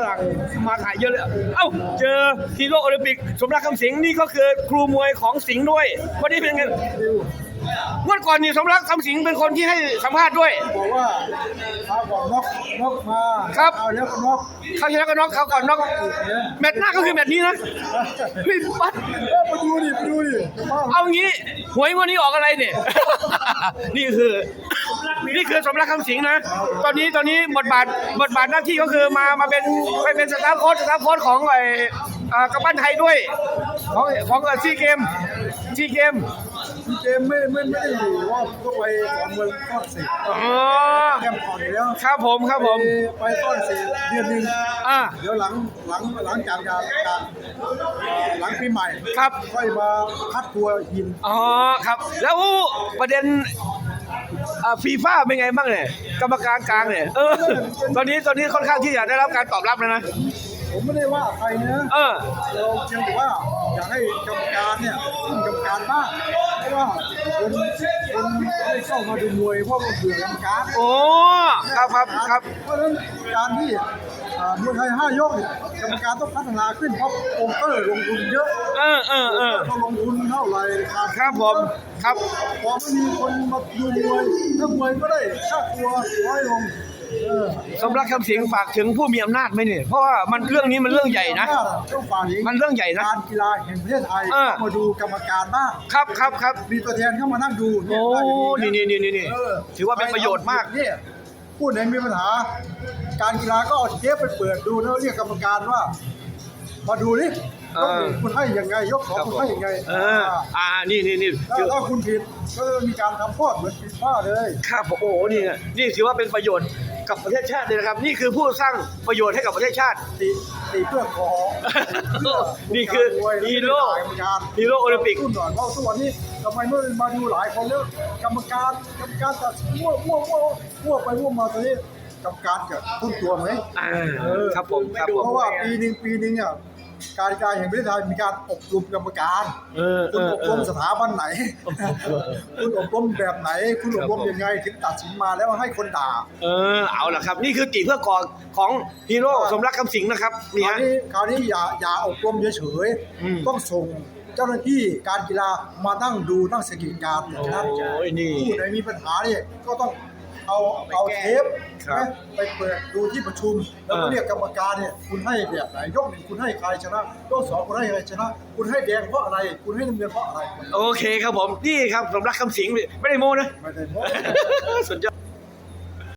ฝรั่งมาถ่ายเยอะเลย เอ้า เจอฮีโร่โอลิมปิก สมรักคำสิงห์นี่ก็คือครูมวยของสิงห์ด้วย วันนี้เป็นไงเมื่อก่อนนี่สมรักคำสิงห์เป็นคนที่ให้สัมภาษณ์ด้วย บอกว่าเอาก่อนนกนกมาครับ เอาแล้วก็นกเขาชนะก็น็อกเขาก่อนน็อกแมตช์หน้าก็คือแมตช์นี้นะเฮ้ยบัดเอ้ยมาดูดิมาดูดิมาเอางี้หวยงวันนี้ออกอะไรเนี่ย นี่คือ นี่คือสมรักคำสิงห์นะ ตอนนี้ตอนนี้บทบาทบทบาทหน้าที่ก็คือมามาเป็นไปเป็นสตาฟโค้ชสตาฟโค้ชของไอ้อ่ากระปั้นไทยด้วย ของของซีเกมซีเกมพี่เจมส์ไม่ไม่ไม่ได้อยู่ว่าต้องไปสอนเมืองฝรั่งเศสอ๋อแคมป์ก่อนอยู่แล้วครับผมครับผม ไปไปฝรั่งเศสเดือนหนึ่งอ่า เดี๋ยวหลังหลังหลังจากการการเอ่อหลังปีใหม่ครับ ค่อยมาคัดตัวหิน อ๋อครับ แล้วประเด็น ฟีฟ่าเป็นไงบ้างเนี่ยกรรมการกลางเนี่ยเออตอนนี้ตอนนี้ค่อนข้างที่จะได้รับการตอบรับแล้วนะผมไม่ได้ว่าใครนะเออเราเพียงแต่ว่าอยากให้กรรมการเนี่ยขึ้นกรรมการบ้าง เพราะว่าคนคนเข้ามาดูมวยเพราะว่าเบื่อกรรมการโอ้ครับครับครับเพราะฉะนั้นการที่มวยไทยห้ายกเนี่ยกรรมการต้องพัฒนาขึ้นเพราะโปรโมเตอร์ลงทุนเยอะเออเออเออเขาลงทุนเท่าไหร่ครับผมครับพอไม่มีคนมาดูมวยนักมวยก็ได้ค่าตัวน้อยลง สมรักคำสิงฝากถึงผู้มีอำนาจไหมเนี่ยเพราะว่ามันเรื่องนี้มันเรื่องใหญ่นะ ต้องฝากถึงมันเรื่องใหญ่นะ การกีฬาแห่งประเทศไทยเออ มาดูกรรมการบ้างครับครับครับ มีตัวแทนเข้ามานั่งดูโอ้นี่นี่นี่นี่นี่เออถือว่าเป็นประโยชน์มาก เนี่ยพูดไหนมีปัญหา การกีฬาก็เอาเทปไปเปิดดูแล้วเรียกกรรมการว่า มาดูนี่เออ คุณให้ยังไง ยกของคุณให้ยังไงเออ อ่า นี่นี่นี่ถ้าถ้าคุณผิดก็มีการทำโทษเหมือนผิดพลาดเลย ครับโอ้โหนี่ไงนี่ถือว่าเป็นประโยชน์ กับประเทศชาติเลยนะครับ นี่คือผู้สร้างประโยชน์ให้กับประเทศชาติ ตีตีเพื่อขอนี่คือฮีโร่กรรมการฮีโร่โอลิมปิกพูดหน่อยเพราะทุกวันนี้ทำไมเมื่อมาดูหลายคนแล้วกรรมการกรรมการตัดสินมั่วมั่วมั่วมั่วไปมั่วมาตอนนี้กรรมการจะทุ่นตัวไหมอ่าเออครับผมครับผมเพราะว่าปีหนึ่งปีหนึ่งอะ การกีฬาแห่งประเทศไทยมีการอบรมกรรมการเออเอคุณออบเอรอมสถาบันไหน คุณอบรมแบบไหน คุณอบรมยังไงถึงตัดสินมาแล้วให้คนด่า เออเอาล่ะครับ นี่คือตีเพื่อก่อของฮีโร่สมรักคำสิงห์นะครับคนี่ราวฮะ นี้คราวนี้อย่าอย่าอบรมเฉยอืม ๆต้องส่งเจ้าหน้าที่การกีฬามานั่งดูนั่งสังเกตการณ์อย่างนั้นโอ้ยนี่ ผู้ใดมีปัญหาเนี่ยก็ต้อง เอาเอาเทปครับนะไปเปิดดูที่ประชุม แล้วก็เออเรียกกรรมการเนี่ยคุณให้แบบไหนยกหนึ่งคุณให้ใครชนะยกสองคุณให้ใครชนะ คุณให้แดงเพราะอะไร คุณให้น้ำเงินเพราะอะไรโอเคครับผม นี่ครับสมรักคำสิงห์ไม่ได้โม้นะ ไม่ได้เพราะสุดยอด